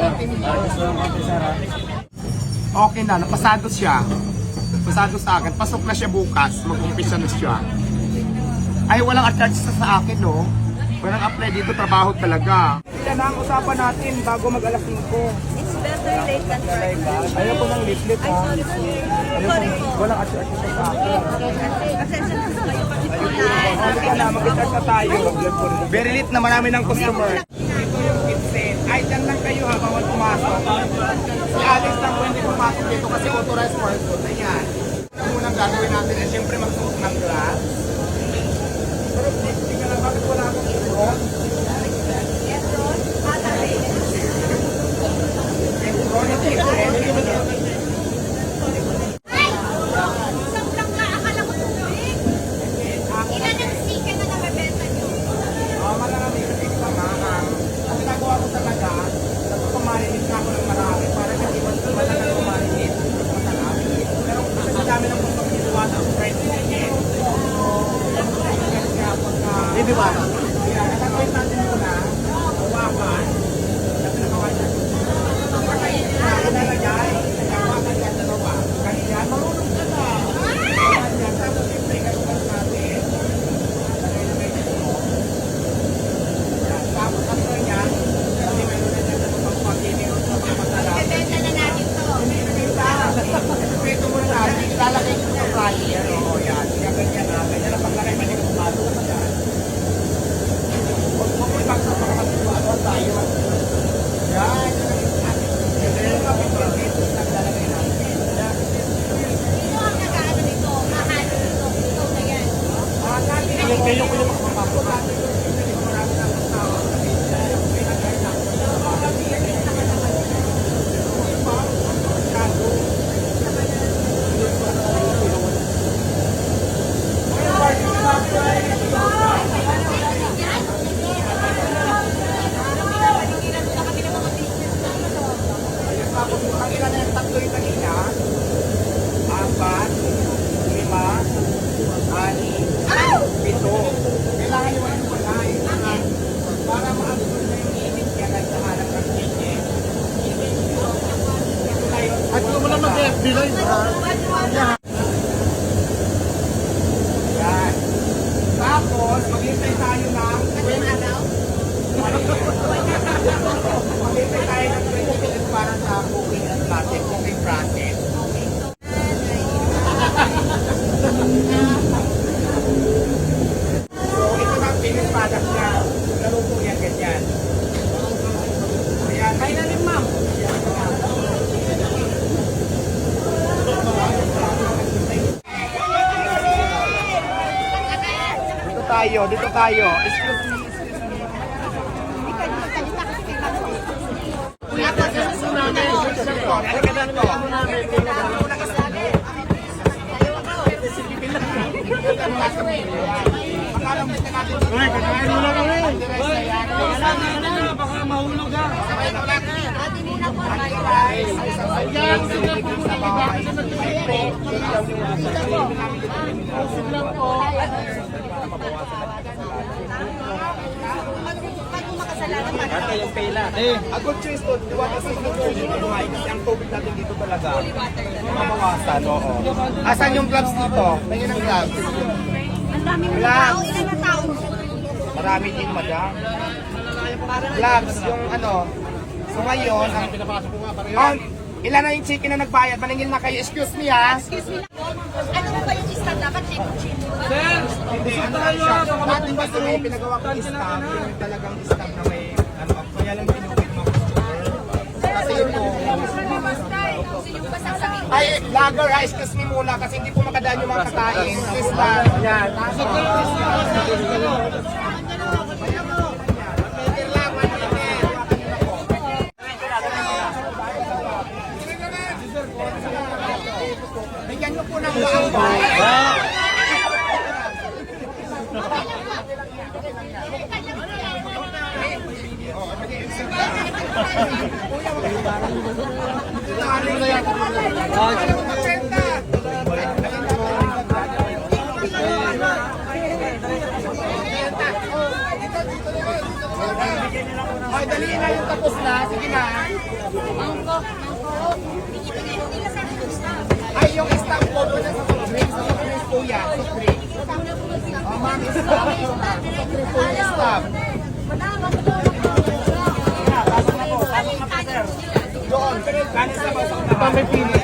Ang kinis. Okay na, napasado siya. Napasado sa akin. Pasok na siya bukas. Mag-umpisa na siya. Ay, walang attach sa, sa akin, no? Walang apply dito, trabaho talaga. Yan na ang usapan natin bago mag alas 5. Better late than sorry. Ayaw ko ng leaflet, Ay, ha? sorry po. Sorry po. Walang sa akin. Na po kayo kasi po na. Mag-start na tayo. Very late na marami ng customer. Ito yung kitsen. Ay, dyan lang kayo ha, bawal pumasok. Si Alex lang po hindi pumasok dito kasi authorized person. Ayan. Ang unang gagawin natin ay siyempre magsuot ng glass. Pero hindi ka lang, bakit wala akong suot? Chronic kitchen. Sobrang nga, akala ko tubig. Ilan ang sika na nabebenta niyo? Oh, marami kasi samahan. Ang ginagawa ko talaga, nagpapamarinate na ako ng marami para kasi mas matagal kumarinate. Masarap. Pero kasi madami ng mga ginawa ng friend chicken. Kaya pagka... Hindi ba? Kaya natin muna, hawakan. Kasi nagawa niya. Pagka ilalagay, hawakan niya dalawa. Kaya marunong ka na. Kaya tapos siyempre, galugan natin. Lagay-lagay niya ito. Tapos after niya, kasi mayroon na dyan ng pagpapakinin o pagpapatalap. Bebenta na natin to. Ito mo na, ilalagay ko sa fryer. Oo, yan. Kaya ganyan na. Ganyan na paglagay mo yung pumalo ka dyan. Huwag mo ipagsa para magpumalo tayo. Yan. Ganyan yung kapit-kapit. Naglalagay natin. Sino ang nag-ano nito? Mahal nito. Ito na yan. Ah, kayo ko yung makapapasok. Dati ko yung marami na tao. May nagay na. Tapos ang ilan na yung tatlo yung kanina, apat, lima, ani, pito. Kailangan yung walang walay. Para ma-absorb na yung init kaya nagsahanap ng chicken. At kung wala mag-FB live ha? Yan. Tapos, maghintay tayo ng Anong araw? maghintay tayo ng 20 minutes para sa cooking natin, cooking process. So, ito na finished product niya. Laro po yan ganyan. Ayan, kain na rin ma'am. Dito tayo, dito tayo. Excuse me, excuse me. Halika na to. Akala mo na natin. Uy, kakain mo na kami. Wala na na, baka mahulog ka. Sabay na ulit. Guys, isang sadyang sinigil sa bahay. Ate yung pela. Eh, a good choice to. Diwata sa inyo Kasi ang tubig natin dito talaga. Mabawasan, oo. Asan yung gloves dito? Tingin ang gloves. Ang dami mo Wala. tao. Ilan na tao? Marami din, madam. Gloves, yung ano. So ngayon, ang... Oh, ilan na yung chicken na nagbayad? Maningil na kayo. Excuse me, ha? Excuse me. Ano ba yung stand? Dapat check check mo ba? May pinagawa ko stamp, yung talagang stamp na may, ano, kaya lang mo. Kasi ito, Kasi yung pasasangin ay, lager, ha, excuse me muna, kasi hindi po makadaan yung mga kakain. Please lang. Yan. Bigyan niyo po ng baang Ay, dali na yung tapos na. Sige na. Mangko, mangko. Binibigay mo nila sa akin staff. Ay, yung po doon sa soft drinks. Soft drinks po yan. Soft drinks. Oh, ma'am, stamp. Soft. Sa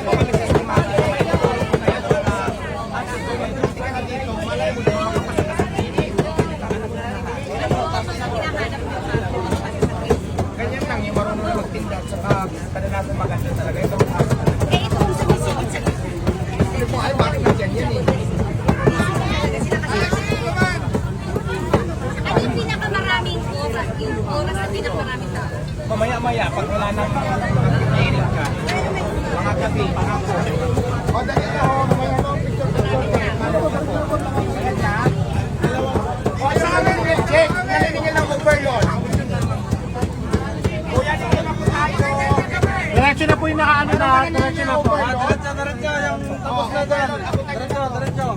O, dali na ho, ho, picture picture. Ano po, Ayan na. O, sa amin, Red Jake, nalinigyan ng overload. Kuya, dito na po tayo. Diretso na po yung nakaano na, diretso na po. Diretso, diretso, yung tapos na dyan. Diretso, diretso.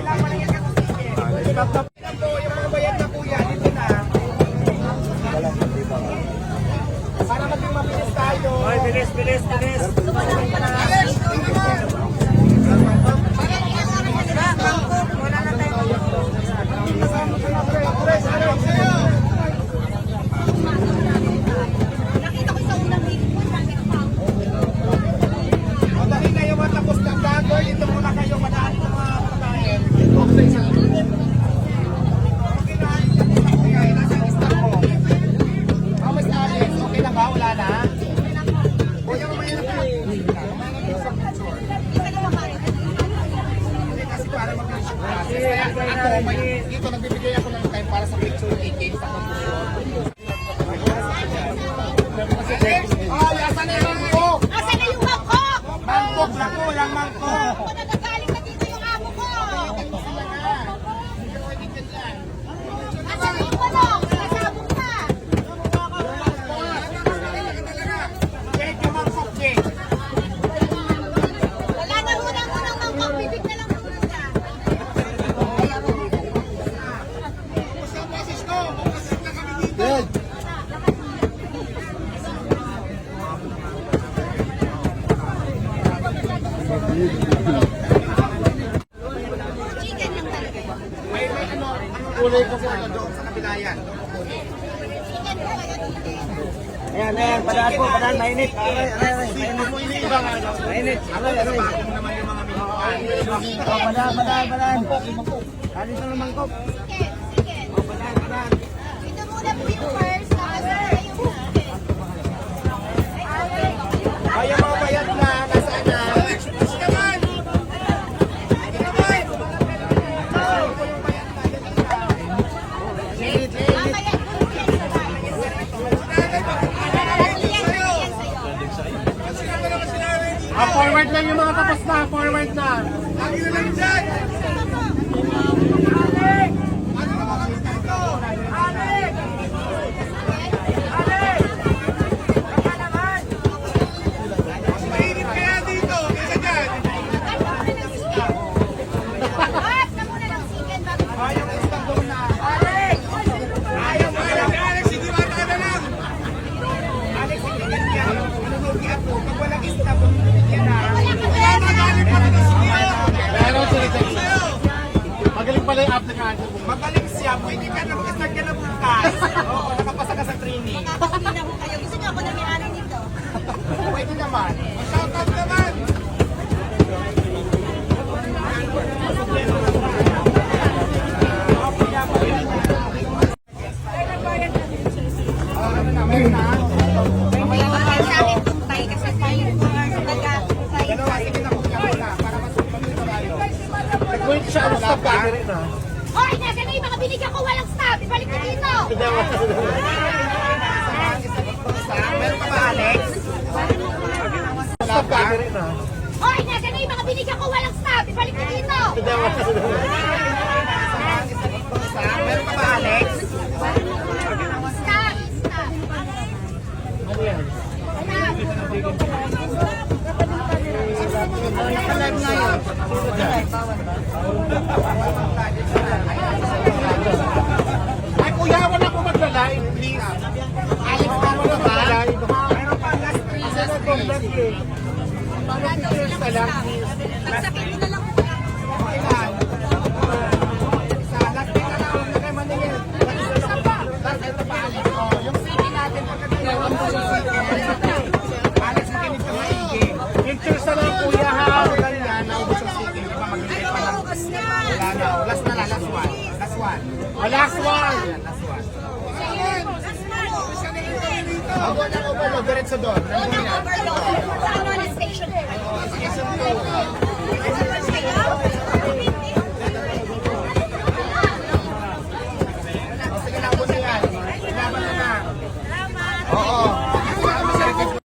Lang kasi. Stop, stop. Dito nagbibigay ako ng time para sa picture taking sa conclusion. Oh, yasan na yung mangkok! Asan na yung mangkok? Mangkok na po, walang mangkok! Kung nagagaling na dito yung amo ko. Asan na yung manok? Nasabog na. Check yung mangkok, check! Wala na unang-unang mangkok. Bibig na lang muna siya. Chicken lang talaga. May, may ano, kulay po ano doon sa kabila yan? Chicken kayo dito. Ayan, ayan, padaan po, padaan, mainit. Mainit. Mainit. Ano, bakong naman yung mga minuan. Oh, padaan, padaan, padaan. Kanin sa mangkok. Forward lang yung mga tapos na, forward na. Mainit kaya dito, kaya dyan. Ayaw mo isang doon na. Ayaw mo lang. Alex, hindi ba tayo na lang? Alex, hindi yan yan. Nanunugi ako. Pag walang isang doon, yan na. Meron sila dyan. Magaling pala yung aplikante. Magaling siya, pwede ka na mag-start ka na bukas. Oo, nakapasa ka sa training. Pwede naman. Shoutout siya, ano stop ka rin ah. Hoy, nasa na yung mga binigyan ko walang stop. Ibalik ko dito. Meron ka ba, Alex? Stop ka rin ah. Hoy, nasa na yung mga binigyan ko walang stop. Ibalik ko dito. Meron ka ba, Alex? Stop. Naka-live ngayon. Ay, kuya, wala po magla-live, please. Alex, wala po magla-live. Meron pa last three, last three. Paano pictures na lang? Pagsakit mo na lang. Okay na na. Pictures na lang, kuya, ha? Ganyan, naubos ang city. Di ba maghintay pa lang? Na. Wala na. Last na lang, last one. Last one. Oh, last one. Last one. Ako na overload, diretso doon. Ako na ano na station? Sige, sa